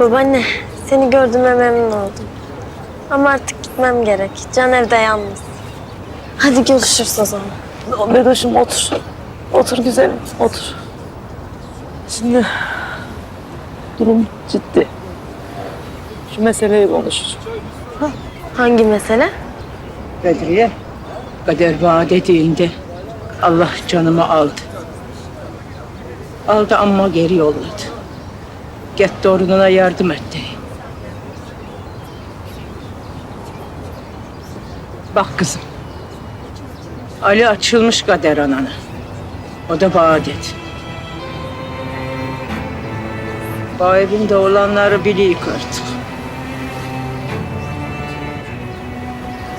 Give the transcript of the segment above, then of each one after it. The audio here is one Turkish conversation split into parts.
Babaanne, seni gördüğüme memnun oldum. Ama artık gitmem gerek. Can evde yalnız. Hadi görüşürüz o zaman. Bedoş'um otur. Otur güzelim, otur. Şimdi durum ciddi. Şu meseleyi konuşuruz. Hangi mesele? Bedriye, kader vaat dediğinde Allah canımı aldı. Aldı ama geri yolladı. Get torununa yardım etti. Bak kızım. Ali açılmış kader anana. O da vaat et. Bu evinde olanları biliyik artık.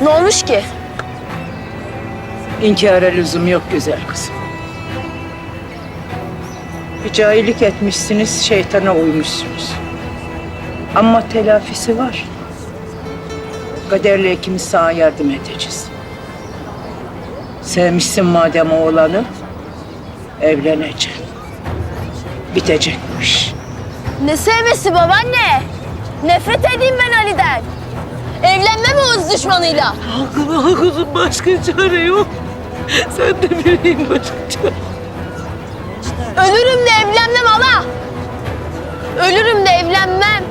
Ne olmuş ki? İnkara lüzum yok güzel kızım. Bir cahillik etmişsiniz, şeytana uymuşsunuz. Ama telafisi var. Kaderle ikimiz sana yardım edeceğiz. Sevmişsin madem oğlanı, evleneceksin. Bitecek bu iş. Ne sevmesi babaanne? Nefret edeyim ben Ali'den. Evlenmem o hız düşmanıyla. Aklıma kızım başka çare yok. Sen de bileyim başka çare. Ölürüm de evlenmem hala. Ölürüm de evlenmem.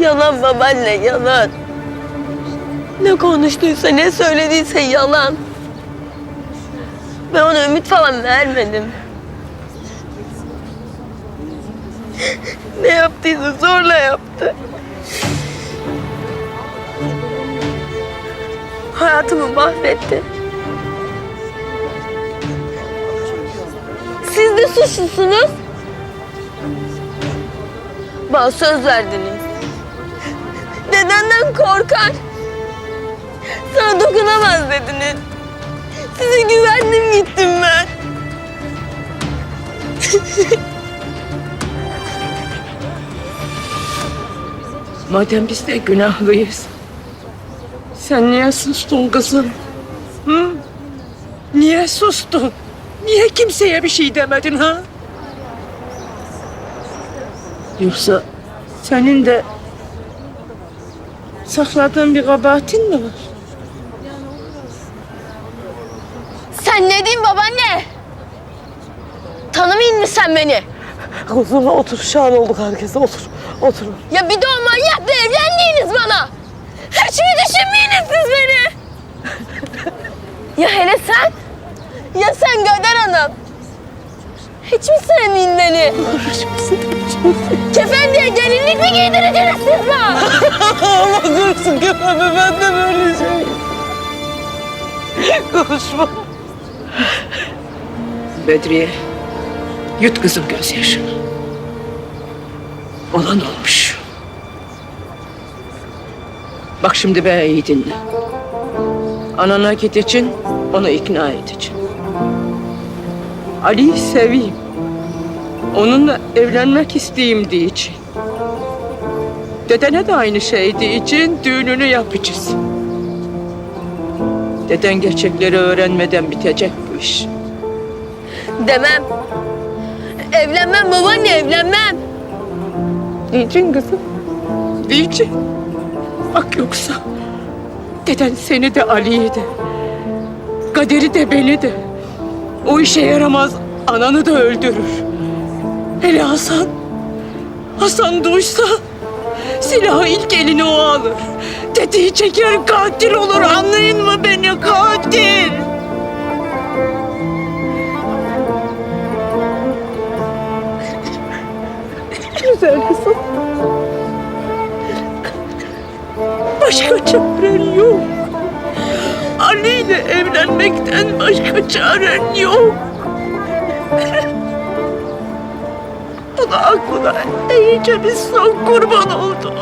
Yalan babaanne yalan. Ne konuştuysa ne söylediyse yalan. Ben ona ümit falan vermedim. ne yaptıysa zorla yaptı. Hayatımı mahvetti. Siz de suçlusunuz. Bana söz verdiniz. Dedenden korkar. Sana dokunamaz dediniz. Size güvendim gittim ben. Madem biz de günahlıyız. Sen niye sustun kızım? Hı? Niye sustun? Niye kimseye bir şey demedin ha? Yoksa senin de sakladığın bir kabahatin mi var? Sen ne diyeyim babaanne? Tanımayın mı sen beni? Kuzum otur, şan olduk herkese. Otur, otur. Ya bir de o manyakla evlendiğiniz bana. Hiç mi düşünmeyiniz siz beni? ya hele sen? Ya sen Göder Hanım? Hiç mi sevmeyin beni? Kefen diye gelinlik mi giydireceksiniz siz bana? Allah korusun köpeğimi ben de böyle şey. Konuşma. Bedriye, yut kızım gözyaşını. Olan olmuş. Bak şimdi beni iyi dinle. Anana gideceksin, onu ikna edeceksin. Ali'yi seveyim. Onunla evlenmek isteyeyim diyeceksin. Dedene de aynı şey diyeceksin, düğününü yapacağız. Deden gerçekleri öğrenmeden bitecek bu iş. Demem. Evlenmem babaanne evlenmem. Diyeceksin kızım. Diyeceksin. Bak yoksa deden seni de Ali'yi de Kader'i de beni de o işe yaramaz ananı da öldürür. Hele Hasan Hasan duysa silahı ilk eline o alır. Dediği çeker katil olur anlayın mı beni katil. Güzel kızım. Başka çaren yok. Ali ile evlenmekten başka çaren yok. Buna aklına iyice bir son kurban oldu.